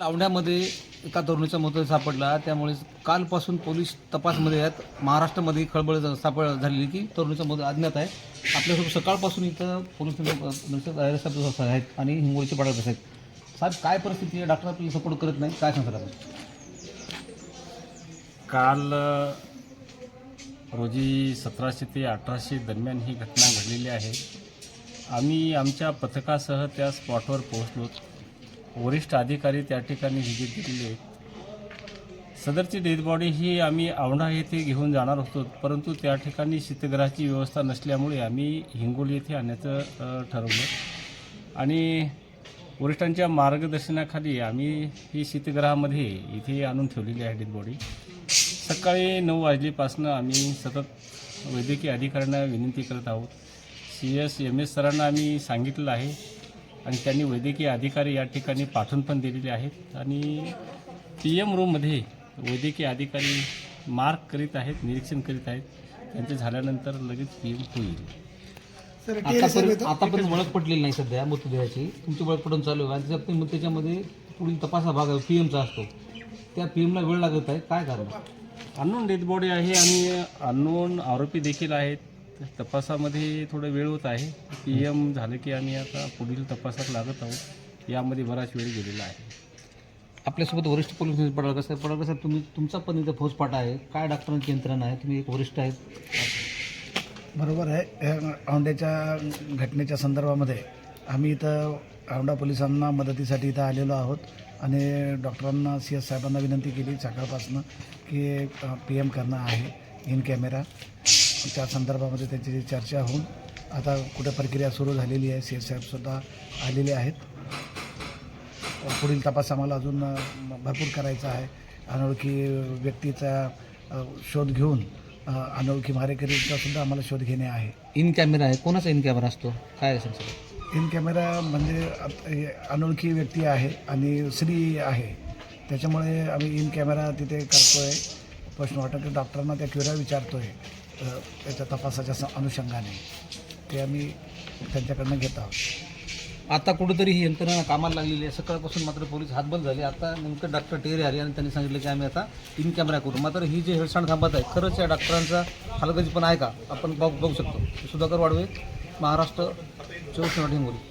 लावण्यामध्ये एका तरुणीचा मृतदेह सापडला. त्यामुळे कालपासून पोलीस तपासमध्ये आहेत. महाराष्ट्रामध्ये खळबळ सापड झालेली की तरुणीचा मृत अज्ञात आहे. आपल्यासोबत सकाळपासून इथं पोलीस साहेब आहेत आणि हिंगोलीचे पाडक आहेत. साहेब काय परिस्थिती आहे? डॉक्टर आपल्याला सपोर्ट करत नाही. काय सांगतात आपण काल अ, रोजी सतराशे ते अठराशे दरम्यान ही घटना घडलेली आहे. आम्ही आमच्या पथकासह त्या स्पॉटवर पोहोचलो. वरिष्ठ अधिकारी त्या ठिकाणी व्हिजिट दिलेली आहे सदरची डेड बॉडी ही आम्ही औंढा येथे घेऊन जाणार होतो परंतु त्या ठिकाणी शीतगृहाची व्यवस्था नसल्यामुळे आम्ही हिंगोली येथे आणण्याचं ठरवलं. आणि वरिष्ठांच्या मार्गदर्शनाखाली आम्ही ही शीतगृहामध्ये इथे आणून ठेवलेली आहे डेड बॉडी सकाळी नऊ वाजलेपासून आम्ही सतत वैद्यकीय अधिकाऱ्यांना विनंती करत आहोत. सी एस एम एस सरांना आम्ही सांगितलं आहे आणि त्यांनी वैद्यकीय अधिकारी या ठिकाणी पाठवून पण दिलेले आहेत. आणि पी एम रूममध्ये वैद्यकीय अधिकारी मार्क करीत आहेत निरीक्षण करीत आहेत. त्यांचे झाल्यानंतर लगेच पी एम होईल. आतापर्यंत आतापर्यंत ओळख पटलेली नाही सध्या मृतदेहाची. तुमची ओळख पटून चालू आहे. आणि त्याच्यात मग त्याच्यामध्ये पुढील तपासा भाग पी एमचा असतो. त्या पी एमला वेळ लागत आहे. काय कारण? अननोन डेथ बॉडी आहे आणि अननोन आरोपी देखील आहेत. तपासामध्ये थोडं वेळ होत आहे. पी एम झालं की आम्ही आता पुढील तपासात लागत आहोत. यामध्ये बराच वेळ गेलेला आहे. आपल्यासोबत वरिष्ठ पोलीस निरीक्षक पडळकर साहेब. पडळकर साहेब तुम्ही तुमचा पण इथं फौजपाटा आहे. काय डॉक्टरांची यंत्रणा आहे? तुम्ही एक वरिष्ठ आहेत. बरोबर आहे. या औंड्याच्या घटनेच्या संदर्भामध्ये आम्ही इथं औंढा पोलिसांना मदतीसाठी इथं आलेलो आहोत. आणि डॉक्टरांना सी एस साहेबांना विनंती केली सकाळपासून की पी एम करणं आहे. In camera. त्या संदर्भामध्ये त्यांची जी चर्चा होऊन आता कुठे प्रक्रिया सुरू झालेली आहे सी एस साहेबसुद्धा आलेले आहेत. पुढील तपास आम्हाला अजून भरपूर करायचा आहे. अनोळखी व्यक्तीचा शोध घेऊन अनोळखी मारेकरीचा सुद्धा आम्हाला शोध घेणे आहे. इन कॅमेरा आहे. कोणाचा इन कॅमेरा असतो? काय असेल सर? इन कॅमेरा म्हणजे अनोळखी व्यक्ती आहे आणि स्त्री आहे. त्याच्यामुळे आम्ही इन कॅमेरा तिथे करतो आहे पोस्टमॉर्टम डॉक्टरांना त्या क्युऱ्या विचारतो आहे त्याच्या तपासाच्या अनुषंगाने. ते आम्ही त्यांच्याकडनं घेत आहोत. आता कुठेतरी ही यंत्रणा कामाला लागलेली आहे. सकाळपासून मात्र पोलीस हातबल झाले. आता नेमकं डॉक्टर टेरे आले आणि त्यांनी सांगितलं की आम्ही आता इन कॅमेरा करू. मात्र ही जी हेळसाण थांबत आहे खरंच या डॉक्टरांचा हलगर्जीपणा आहे का? आपण बघ बघू शकतो. सुधाकर वाढवे महाराष्ट्र चोवीस हिंगोली